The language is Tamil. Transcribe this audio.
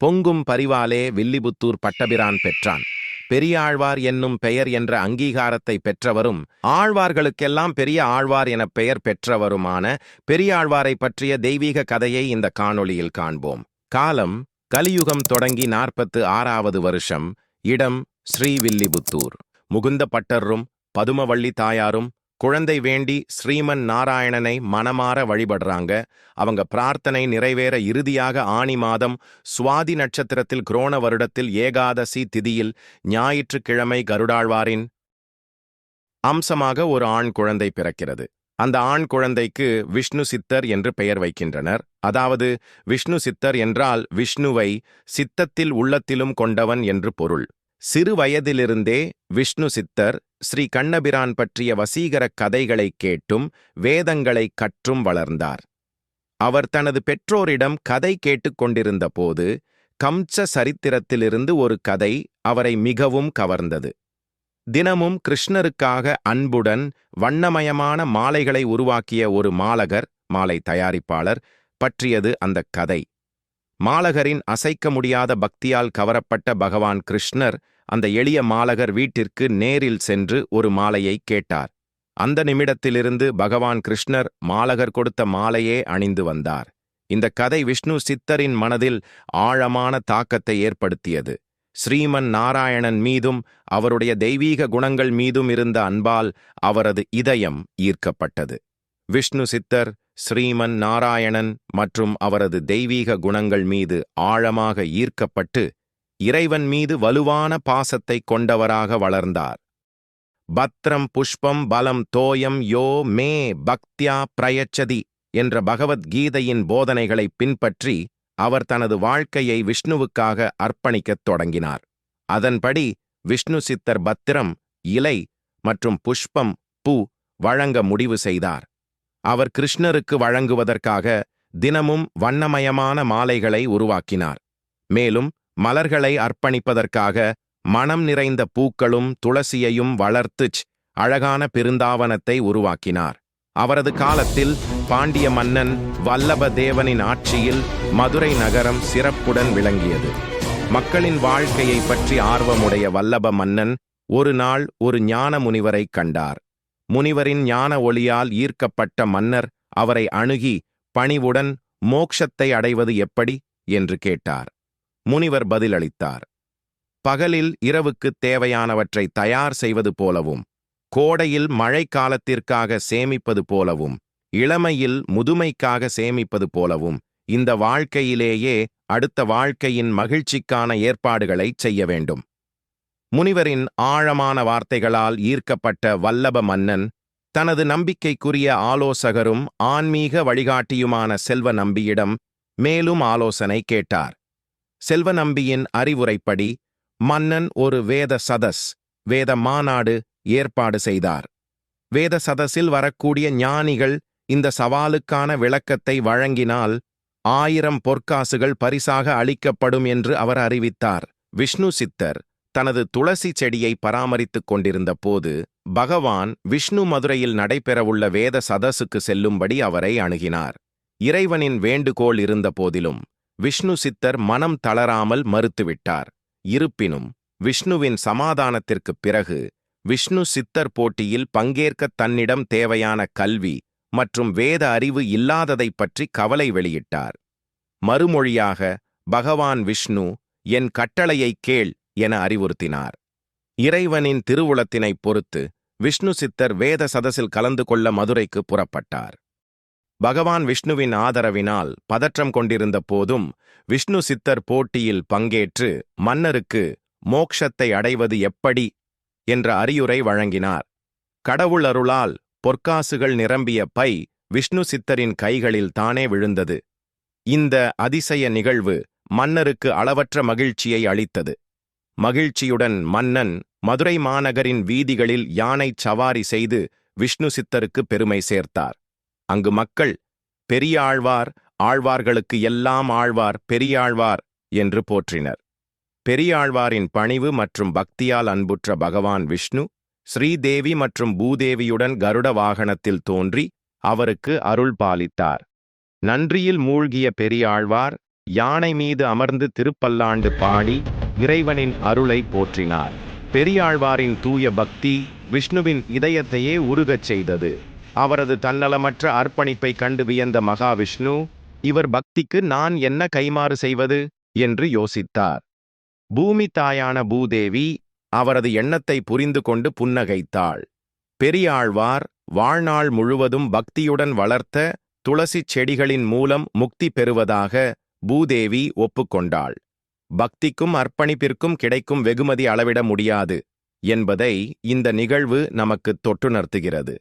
பொங்கும் பரிவாலே வில்லிபுத்தூர் பட்டபிரான் பெற்றான். பெரியாழ்வார் என்னும் பெயர் என்ற அங்கீகாரத்தை பெற்றவரும் ஆழ்வார்களுக்கெல்லாம் பெரிய ஆழ்வார் என பெயர் பெற்றவருமான பெரியாழ்வாரை பற்றிய தெய்வீக கதையை இந்த காணொளியில் காண்போம். காலம் கலியுகம் தொடங்கி நாற்பத்து ஆறாவது வருஷம் இடம் ஸ்ரீவில்லிபுத்தூர் முகுந்த பட்டரும் பதுமவள்ளி தாயாரும் குழந்தை வேண்டி ஸ்ரீமன் நாராயணனை மனமாற வழிபடுறாங்க. அவங்க பிரார்த்தனை நிறைவேற இறுதியாக ஆணி மாதம் சுவாதி நட்சத்திரத்தில் குரோண வருடத்தில் ஏகாதசி திதியில் ஞாயிற்றுக்கிழமை கருடாழ்வாரின் அம்சமாக ஒரு ஆண் குழந்தை பிறக்கிறது. அந்த ஆண் குழந்தைக்கு விஷ்ணு சித்தர் என்று பெயர் வைக்கின்றனர். அதாவது விஷ்ணு சித்தர் என்றால் விஷ்ணுவை சித்தத்தில் உள்ளத்திலும் கொண்டவன் என்று பொருள். சிறு வயதிலிருந்தே விஷ்ணு சித்தர் ஸ்ரீ கண்ணபிரான் பற்றிய வசீகரக் கதைகளைக் கேட்டும் வேதங்களைக் கற்றும் வளர்ந்தார். அவர் தனது பெற்றோரிடம் கதை கேட்டுக்கொண்டிருந்த போது கம்ச சரித்திரத்திலிருந்து ஒரு கதை அவரை மிகவும் கவர்ந்தது. தினமும் கிருஷ்ணருக்காக அன்புடன் வண்ணமயமான மாலைகளை உருவாக்கிய ஒரு மாலகர் மாலை தயாரிப்பாளர் பற்றியது அந்தக் கதை. மாலகரின் அசைக்க முடியாத பக்தியால் கவரப்பட்ட பகவான் கிருஷ்ணர் அந்த எளிய மாலகர் வீட்டிற்கு நேரில் சென்று ஒரு மாலையை கேட்டார். அந்த நிமிடத்திலிருந்து பகவான் கிருஷ்ணர் மாலகர் கொடுத்த மாலையே அணிந்து வந்தார். இந்த கதை விஷ்ணு சித்தரின் மனதில் ஆழமான தாக்கத்தை ஏற்படுத்தியது. ஸ்ரீமன் நாராயணன் மீதும் அவருடைய தெய்வீக குணங்கள் மீதும் இருந்த அன்பால் அவரது இதயம் ஈர்க்கப்பட்டது. விஷ்ணு சித்தர் ஸ்ரீமன் நாராயணன் மற்றும் அவரது தெய்வீக குணங்கள் மீது ஆழமாக ஈர்க்கப்பட்டு இறைவன் மீது வலுவான பாசத்தைக் கொண்டவராக வளர்ந்தார். பத்ரம் புஷ்பம் பலம் தோயம் யோ மே பக்தியா பிரயச்சதி என்ற பகவத்கீதையின் போதனைகளைப் பின்பற்றி அவர் தனது வாழ்க்கையை விஷ்ணுவுக்காக அர்ப்பணிக்கத் தொடங்கினார். அதன்படி விஷ்ணு சித்தர் பத்திரம் இலை மற்றும் புஷ்பம் பூ வழங்க முடிவு செய்தார். அவர் கிருஷ்ணருக்கு வழங்குவதற்காக தினமும் வண்ணமயமான மாலைகளை உருவாக்கினார். மேலும் மலர்களை அர்ப்பணிப்பதற்காக மனம் நிறைந்த பூக்களும் துளசியையும் வளர்த்துச் அழகான பெருந்தாவனத்தை உருவாக்கினார். அவரது காலத்தில் பாண்டிய மன்னன் வல்லப தேவனின் ஆட்சியில் மதுரை நகரம் சிறப்புடன் விளங்கியது. மக்களின் வாழ்க்கையை பற்றி ஆர்வமுடைய வல்லப மன்னன் ஒரு நாள் ஒரு ஞான முனிவரை கண்டார். முனிவரின் ஞான ஒளியால் ஈர்க்கப்பட்ட மன்னர் அவரை அணுகி பணிவுடன் மோக்ஷத்தை அடைவது எப்படி? என்று கேட்டார். முனிவர் பதிலளித்தார். பகலில் இரவுக்குத் தேவையானவற்றை தயார் செய்வது போலவும் கோடையில் மழைக்காலத்திற்காக சேமிப்பது போலவும் இளமையில் முதுமைக்காக சேமிப்பது போலவும் இந்த வாழ்க்கையிலேயே அடுத்த வாழ்க்கையின் மகிழ்ச்சிக்கான ஏற்பாடுகளைச் செய்ய வேண்டும். முனிவரின் ஆழமான வார்த்தைகளால் ஈர்க்கப்பட்ட வல்லப மன்னன் தனது நம்பிக்கைக்குரிய ஆலோசகரும் ஆன்மீக வழிகாட்டியுமான செல்வ நம்பியிடம் மேலும் ஆலோசனை கேட்டார். செல்வ நம்பியின் அறிவுரைப்படி மன்னன் ஒரு வேத சதஸ் வேத மாநாடு ஏற்பாடு செய்தார். வேத சதஸில் வரக்கூடிய ஞானிகள் இந்த சவாலுக்கான விளக்கத்தை வழங்கினால் ஆயிரம் பொற்காசுகள் பரிசாக அளிக்கப்படும் என்று அவர் அறிவித்தார். விஷ்ணு சித்தர் தனது துளசி செடியை பராமரித்துக் கொண்டிருந்த போது பகவான் விஷ்ணு மதுரையில் நடைபெறவுள்ள வேத சதசுக்கு செல்லும்படி அவரை அணுகினார். இறைவனின் வேண்டுகோள் இருந்த போதிலும் விஷ்ணு சித்தர் மனம் தளராமல் மறுத்துவிட்டார். இருப்பினும் விஷ்ணுவின் சமாதானத்திற்குப் பிறகு விஷ்ணு சித்தர் போட்டியில் பங்கேற்க தன்னிடம் தேவையான கல்வி மற்றும் வேத அறிவு இல்லாததைப் பற்றி கவலை வெளியிட்டார். மறுமொழியாக பகவான் விஷ்ணு என் கட்டளையைக் கேள் என அறிவுறுத்தினார். இறைவனின் திருவுளத்தினைப் பொறுத்து விஷ்ணு சித்தர் வேத சதசில் கலந்து கொள்ள மதுரைக்கு புறப்பட்டார். பகவான் விஷ்ணுவின் ஆதரவினால் பதற்றம் கொண்டிருந்த போதும் விஷ்ணு சித்தர் போட்டியில் பங்கேற்று மன்னருக்கு மோக்ஷத்தை அடைவது எப்படி என்ற அறியுரை வழங்கினார். கடவுள் அருளால் பொற்காசுகள் நிரம்பிய பை விஷ்ணு சித்தரின் கைகளில் தானே விழுந்தது. இந்த அதிசய நிகழ்வு மன்னருக்கு அளவற்ற மகிழ்ச்சியை அளித்தது. மகிழ்ச்சியுடன் மன்னன் மதுரை மாநகரின் வீதிகளில் யானைச் சவாரி செய்து விஷ்ணு சித்தருக்கு பெருமை சேர்த்தார். அங்கு மக்கள் பெரிய ஆழ்வார் ஆழ்வார்களுக்கு எல்லாம் ஆழ்வார் பெரியாழ்வார் என்று போற்றினர். பெரியாழ்வாரின் பணிவு மற்றும் பக்தியால் அன்புற்ற பகவான் விஷ்ணு ஸ்ரீதேவி மற்றும் பூதேவியுடன் கருட வாகனத்தில் தோன்றி அவருக்கு அருள் பாலித்தார். நன்றியில் மூழ்கிய பெரியாழ்வார் யானை மீது அமர்ந்து திருப்பல்லாண்டு பாடி இறைவனின் அருளை போற்றினார். பெரியாழ்வாரின் தூய பக்தி விஷ்ணுவின் இதயத்தையே உருகச் செய்தது. அவரது தன்னலமற்ற அர்ப்பணிப்பை கண்டு வியந்த மகாவிஷ்ணு இவர் பக்திக்கு நான் என்ன கைமாறு செய்வது? என்று யோசித்தார். பூமி தாயான பூதேவி அவரது எண்ணத்தை புரிந்து கொண்டு புன்னகைத்தாள். பெரியாழ்வார் வாழ்நாள் முழுவதும் பக்தியுடன் வளர்த்த துளசிச் செடிகளின் மூலம் முக்தி பெறுவதாக பூதேவி ஒப்புக்கொண்டாள். பக்திக்கும் அர்ப்பணிப்பிற்கும் கிடைக்கும் வெகுமதி அளவிட முடியாது என்பதை இந்த நிகழ்வு நமக்கு தொட்டுணர்த்துகிறது.